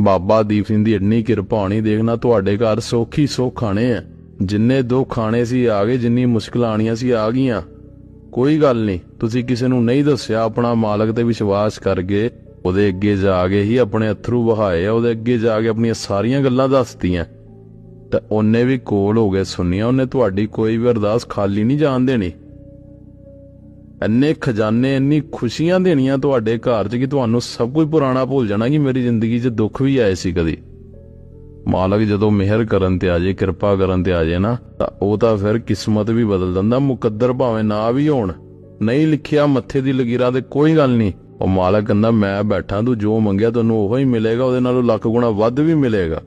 ਬਾਬਾ ਦੀਪ ਸਿੰਘ ਦੀ ਇੰਨੀ ਕਿਰਪਾ ਹੋਣੀ ਦੇਖਣਾ ਤੁਹਾਡੇ ਘਰ ਸੌਖੀ ਸੁੱਖ ਖਾਣੇ ਆ। ਜਿੰਨੇ ਦੁੱਖ ਖਾਣੇ ਸੀ ਆ ਗਏ, ਜਿੰਨੀ ਮੁਸ਼ਕਲਾਂ ਆਣੀਆਂ ਸੀ ਆ ਗਈਆਂ। ਕੋਈ ਗੱਲ ਨਹੀਂ, ਤੁਸੀਂ ਕਿਸੇ ਨੂੰ ਨਹੀਂ ਦੱਸਿਆ, ਆਪਣਾ ਮਾਲਕ ਤੇ ਵਿਸ਼ਵਾਸ ਕਰਕੇ ਉਹਦੇ ਅੱਗੇ ਜਾ ਕੇ ਹੀ ਆਪਣੇ ਅਥਰੂ ਵਹਾਏ ਉਹਦੇ ਅੱਗੇ ਜਾ ਕੇ ਆਪਣੀਆਂ ਸਾਰੀਆਂ ਗੱਲਾਂ ਦੱਸਤੀਆਂ। ਤਾਂ ਉਹਨੇ ਵੀ ਕੋਲ ਹੋ ਗਏ ਸੁਣੀਆਂ, ਉਹਨੇ ਤੁਹਾਡੀ ਕੋਈ ਵੀ ਅਰਦਾਸ ਖਾਲੀ ਨਹੀਂ ਜਾਣ ਦੇਣੀ। ਇੰਨੇ ਖਜ਼ਾਨੇ, ਇੰਨੀ ਖੁਸ਼ੀਆਂ ਦੇਣੀਆਂ ਤੁਹਾਡੇ ਘਰ 'ਚ ਕਿ ਤੁਹਾਨੂੰ ਸਭ ਕੁਝ ਪੁਰਾਣਾ ਭੁੱਲ ਜਾਣਾ ਕਿ ਮੇਰੀ ਜ਼ਿੰਦਗੀ 'ਚ ਦੁੱਖ ਵੀ ਆਏ ਸੀ ਕਦੀ। ਮਾਲਕ ਜਦੋਂ ਮਿਹਰ ਕਰਨ ਤੇ ਆ ਜੇ, ਕਿਰਪਾ ਕਰਨ ਤੇ ਆ ਜੇ ਨਾ, ਤਾਂ ਉਹ ਤਾਂ ਫਿਰ ਕਿਸਮਤ ਵੀ ਬਦਲ ਦਿੰਦਾ, ਮੁਕੱਦਰ ਭਾਵੇਂ ਨਾ ਵੀ ਹੋਣ। ਨਹੀਂ ਲਿਖਿਆ ਮੱਥੇ ਦੀ ਲਕੀਰਾਂ ਤੇ ਕੋਈ ਗੱਲ ਨਹੀਂ। ਉਹ ਮਾਲਕ ਕਹਿੰਦਾ, ਮੈਂ ਬੈਠਾ, ਤੂੰ ਜੋ ਮੰਗਿਆ ਤੈਨੂੰ ਉਹੋ ਹੀ ਮਿਲੇਗਾ, ਉਹਦੇ ਨਾਲੋਂ ਲੱਖ ਗੁਣਾ ਵੱਧ ਵੀ ਮਿਲੇਗਾ।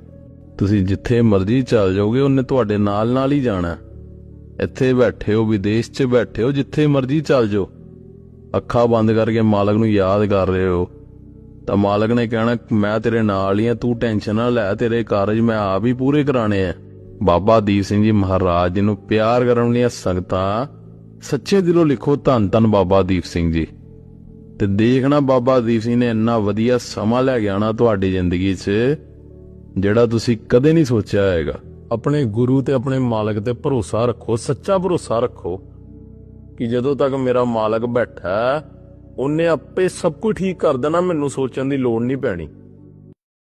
ਤੁਸੀਂ ਜਿੱਥੇ ਮਰਜ਼ੀ ਚੱਲ ਜਾਓਗੇ, ਉਹਨੇ ਤੁਹਾਡੇ ਨਾਲ ਨਾਲ ਹੀ ਜਾਣਾ। ਇੱਥੇ ਬੈਠੇ ਹੋ, ਵਿਦੇਸ਼ 'ਚ ਬੈਠੇ ਹੋ, ਜਿੱਥੇ ਮਰਜ਼ੀ ਚੱਲ ਜਾਓ। ਅੱਖਾਂ ਬੰਦ ਕਰਕੇ ਮਾਲਕ ਨੂੰ ਯਾਦ ਕਰ ਰਹੇ ਹੋ ਤਾਂ ਮਾਲਕ ਨੇ ਕਹਿਣਾ, ਮੈਂ ਤੇਰੇ ਨਾਲ ਹੀ ਆ, ਤੂੰ ਟੈਨਸ਼ਨ ਨਾ ਲੈ, ਤੇਰੇ ਕਾਰਜ ਮੈਂ ਆਪ ਹੀ ਪੂਰੇ ਕਰਾਣੇ ਆ। ਬਾਬਾ ਦੀਪ ਸਿੰਘ ਜੀ ਮਹਾਰਾਜ ਜੀ ਨੂੰ ਪਿਆਰ ਕਰਨ ਵਾਲੀਆਂ ਸੰਗਤਾਂ ਸੱਚੇ ਦਿਲੋਂ ਲਿਖੋ ਧੰਨ ਧੰਨ ਬਾਬਾ ਦੀਪ ਸਿੰਘ ਜੀ। ਤੇ ਦੇਖਣਾ ਬਾਬਾ ਦੀਪ ਸਿੰਘ ਨੇ ਇੰਨਾ ਵਧੀਆ ਸਮਾਂ ਲੈ ਕੇ ਆਣਾ ਤੁਹਾਡੀ ਜ਼ਿੰਦਗੀ 'ਚ, ਜਿਹੜਾ ਤੁਸੀਂ ਕਦੇ ਨਹੀਂ ਸੋਚਿਆ ਹੋਵੇਗਾ ਆਪਣੇ ਗੁਰੂ ਤੇ ਆਪਣੇ ਮਾਲਕ ਤੇ ਭਰੋਸਾ ਰੱਖੋ, ਸੱਚਾ ਭਰੋਸਾ ਰੱਖੋ ਕਿ ਜਦੋਂ ਤੱਕ ਮੇਰਾ ਮਾਲਕ ਬੈਠਾ, ਉਹਨੇ ਆਪੇ ਸਭ ਕੁਝ ਠੀਕ ਕਰ ਦੇਣਾ, ਮੈਨੂੰ ਸੋਚਣ ਦੀ ਲੋੜ ਨਹੀਂ ਪੈਣੀ।